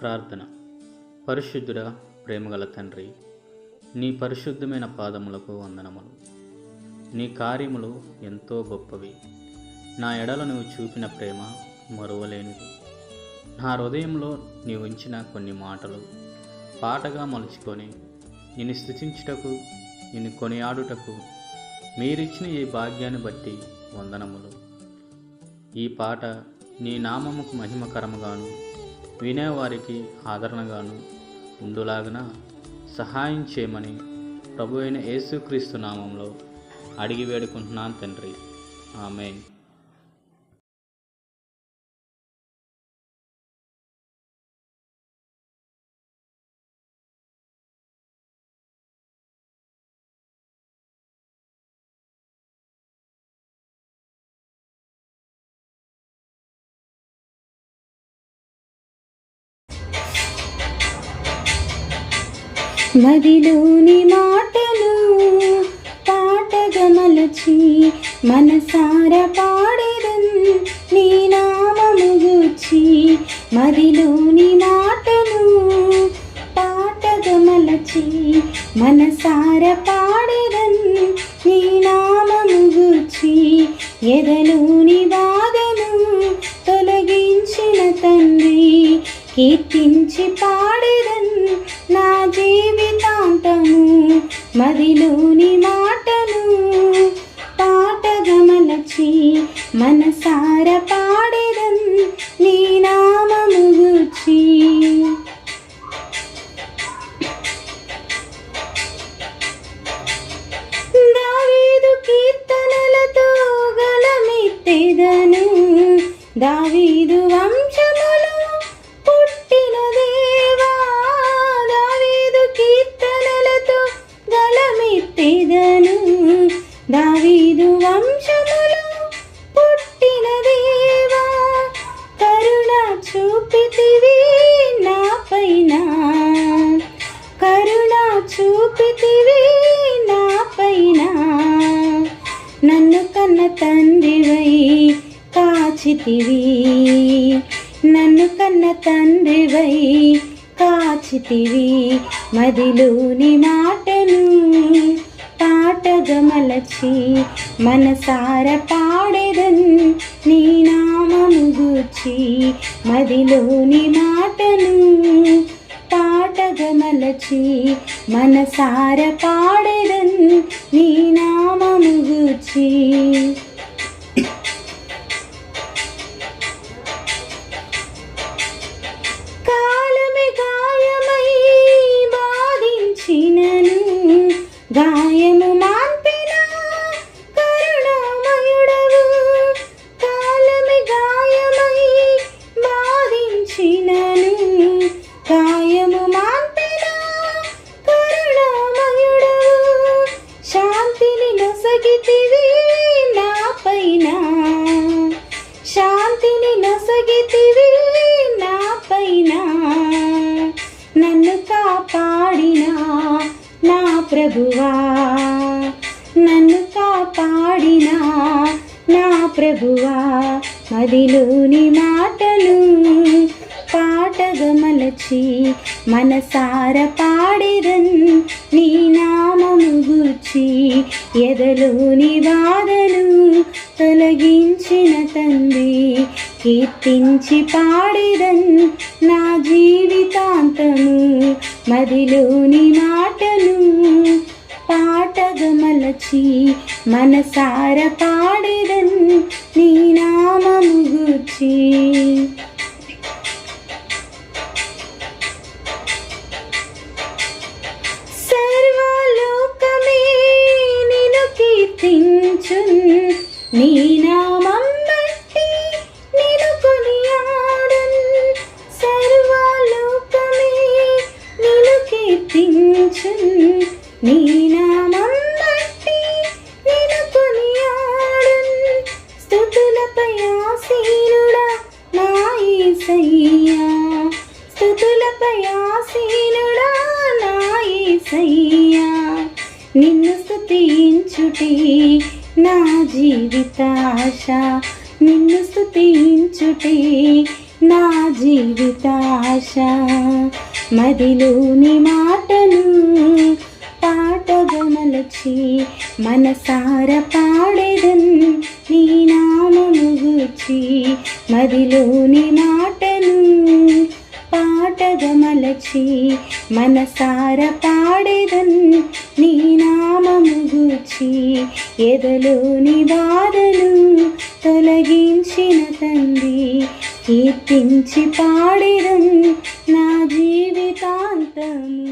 ప్రార్థన. పరిశుద్ధుడ ప్రేమగల తండ్రి నీ పరిశుద్ధమైన పాదములకు వందనములు. నీ కార్యములు ఎంతో గొప్పవి. నా ఎడల నువ్వు చూపిన ప్రేమ మరువలేనిది. నా హృదయంలో నీవు ఉంచిన కొన్ని మాటలు పాటగా మలుచుకొని నిన్ను స్థుతించుటకు నిన్ను కొనియాడుటకు మీరిచ్చిన ఈ భాగ్యాన్ని బట్టి వందనములు. ఈ పాట నీ నామముకు మహిమకరముగాను వినేవారికి ఆదరణగాను ఉండులాగున సహాయం చేయమని ప్రభు అయిన యేసుక్రీస్తు నామంలో అడిగి వేడుకుంటున్నాను తండ్రి. ఆమె మదిలోని మాటలు పాటగా మలచి మనసార పాడేదన్ నీ నామము గూర్చి మదిలోని మాటలు పాటగా మలచి మనసార పాడేదన్ నీ నామము గూర్చి ఎదలోని బాధను తొలగించిన తండ్రి కీర్తించి పాడేదన్ మదిలోని మాటలు పాటగా మలచి మనసార పాడేదం నీ నామము గూర్చి. దావీదు కీర్తనలతో గలమెత్తెదను దావీదు వంశ పెదను దావీదు వంశములో పుట్టిన దేవా కరుణ చూపితివి నా పైన. కరుణ చూపితివి నా పైన. నన్ను కన్న తండ్రివై కాచితివి నన్ను కన్న తండ్రివై కాచితివి. మదిలోని మాటను తాటగమలచి మనసార పాడెదన్ నీ నామము గూర్చి మదిలోని మాటను పాటగా మనసార పాడెదన్ నీ నామము గూర్చి. గాయమై బాధించినను గాయ ప్రభువా. నన్ను కాపాడిన నా ప్రభువా. మదిలోని మాటలు పాటగా మలచి మనసార పాడిరన్ నీ నామము గూర్చి ఎదలోని బాధను తొలగించిన తండ్రి కీర్తించి పాడిరన్ నా జీవితాంతము. మదిలోని మాటలు రాగమలచి మనసార పాడేదన్ నీ నామము గూర్చి సర్వలోకమే నిన్ను కీర్తించున్ నీ నామం బట్టి నిన్ను కొనియాడున్ సర్వలోకమే నిన్ను నీ యేసయ్యా నిన్ను స్తుతించుటే నా జీవితాశ. నిన్ను స్తుతించుటే నా జీవితాశ. మదిలోని మాటను పాటగమలచి మనసార పాడేదన్ నీ నామము మదిలోని మాటను పాటగా మనసార పాడేదన్ నీ నామము గూర్చి ఎదలోని బాధలు తొలగించిన తండ్రి కీర్తించి పాడేదన్ నా జీవితాంతము